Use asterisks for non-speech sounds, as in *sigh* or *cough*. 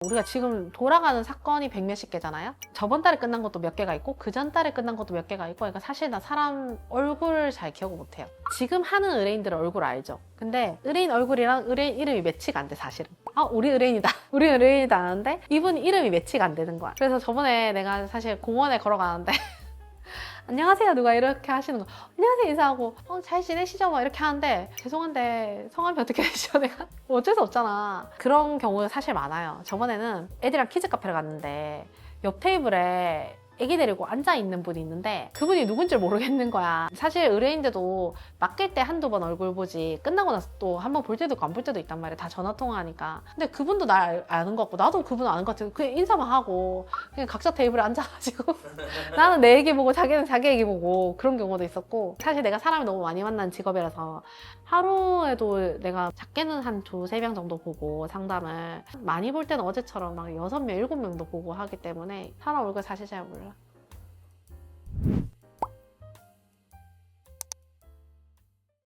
우리가 지금 돌아가는 사건이 백 몇십 개잖아요. 저번 달에 끝난 것도 몇 개가 있고 그 전 달에 끝난 것도 몇 개가 있고 그러니까 사실 나 사람 얼굴을 잘 기억을 못 해요. 지금 하는 의뢰인들 얼굴 알죠? 근데 의뢰인 얼굴이랑 의뢰인 이름이 매치가 안 돼 사실은. 아 우리 의뢰인이다. *laughs* 우리 의뢰인이다 하는데 이분 이름이 매치가 안 되는 거야. 그래서 저번에 내가 사실 공원에 걸어가는데 안녕하세요 누가 이렇게 하시는 거 안녕하세요 인사하고 어, 잘 지내시죠 막 이렇게 하는데 죄송한데 성함이 어떻게 되시죠 *laughs* 내가 뭐 어쩔 수 없잖아 그런 경우가 사실 많아요 저번에는 애들이랑 키즈 카페를 갔는데 옆 테이블에 애기 데리고 앉아 있는 분이 있는데 그분이 누군지 모르겠는 거야. 사실 의뢰인데도 맡길 때 한두 번 얼굴 보지 끝나고 나서 또 한 번 볼 때도 있고 안 볼 때도 있단 말이야. 다 전화 통화하니까. 근데 그분도 날 알- 아는 것 같고 나도 그분 아는 것 같아. 그냥 인사만 하고 그냥 각자 테이블에 앉아가지고 *laughs* 나는 내 얘기 보고 자기는 자기 얘기 보고 그런 경우도 있었고 사실 내가 사람을 너무 많이 만난 직업이라서 하루에도 내가 작게는 한 두세 명 정도 보고 상담을 많이 볼 때는 어제처럼 막 여섯 명 일곱 명도 보고 하기 때문에 사람 얼굴 사실 잘 몰라